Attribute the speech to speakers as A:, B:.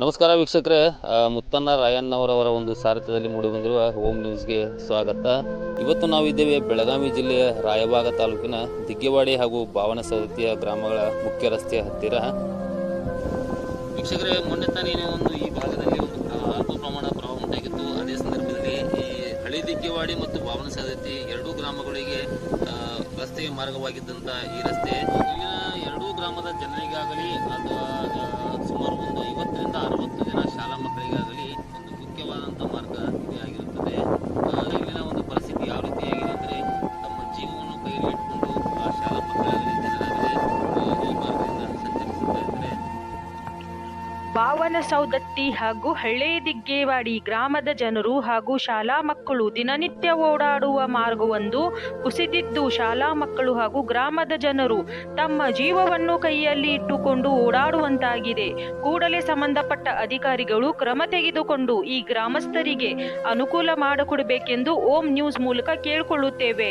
A: ನಮಸ್ಕಾರ ವೀಕ್ಷಕರೇ. ಮುತ್ತನ್ನ ರಾಯಣ್ಣ ರಾಯಣ್ಣವರವರ ಒಂದು ಸಾರಥ್ಯದಲ್ಲಿ ಮೂಡಿಬಂದಿರುವ ಹೋಮ್ ನ್ಯೂಸ್ಗೆ ಸ್ವಾಗತ. ಇವತ್ತು ನಾವಿದ್ದೇವೆ ಬೆಳಗಾವಿ ಜಿಲ್ಲೆಯ ರಾಯಬಾಗ ತಾಲೂಕಿನ ದಿಗ್ಗೆವಾಡಿ ಹಾಗೂ ಭಾವನ ಗ್ರಾಮಗಳ ಮುಖ್ಯ ರಸ್ತೆಯ ಹತ್ತಿರ. ವೀಕ್ಷಕರೇ, ಮೊನ್ನೆ ತಾನೇ ಒಂದು ಈ ಭಾಗದಲ್ಲಿ ಒಂದು ಅಲ್ಪ ಪ್ರಮಾಣ ಪ್ರವಾಹ ಉಂಟಾಗಿತ್ತು. ಅದೇ ಸಂದರ್ಭದಲ್ಲಿ ಈ ಹಳೆ ದಿಗ್ಗೆವಾಡಿ ಮತ್ತು ಭಾವನ ಸೌದತ್ತಿ ಎರಡೂ ಗ್ರಾಮಗಳಿಗೆ ರಸ್ತೆಯ ಮಾರ್ಗವಾಗಿದ್ದಂಥ ಈ ರಸ್ತೆ. ಇಲ್ಲಿನ ಎರಡೂ ಗ್ರಾಮದ ಜನರಿಗಾಗಲಿ ಅಥವಾ ಸುಮಾರು ಒಂದು
B: ಭಾವನ ಸೌದತ್ತಿ ಹಾಗೂ ಹಳ್ಳೇದಿಗ್ಗೇವಾಡಿ ಗ್ರಾಮದ ಜನರು ಹಾಗೂ ಶಾಲಾ ಮಕ್ಕಳು ದಿನನಿತ್ಯ ಓಡಾಡುವ ಮಾರ್ಗವೊಂದು ಕುಸಿದಿದ್ದು ಶಾಲಾ ಮಕ್ಕಳು ಹಾಗೂ ಗ್ರಾಮದ ಜನರು ತಮ್ಮ ಜೀವವನ್ನು ಕೈಯಲ್ಲಿ ಇಟ್ಟುಕೊಂಡು ಓಡಾಡುವಂತಾಗಿದೆ. ಕೂಡಲೇ ಸಂಬಂಧಪಟ್ಟ ಅಧಿಕಾರಿಗಳು ಕ್ರಮ ತೆಗೆದುಕೊಂಡು ಈ ಗ್ರಾಮಸ್ಥರಿಗೆ ಅನುಕೂಲ ಮಾಡಿಕೊಡಬೇಕೆಂದು ಓಂ ನ್ಯೂಸ್ ಮೂಲಕ ಕೇಳಿಕೊಳ್ಳುತ್ತೇವೆ.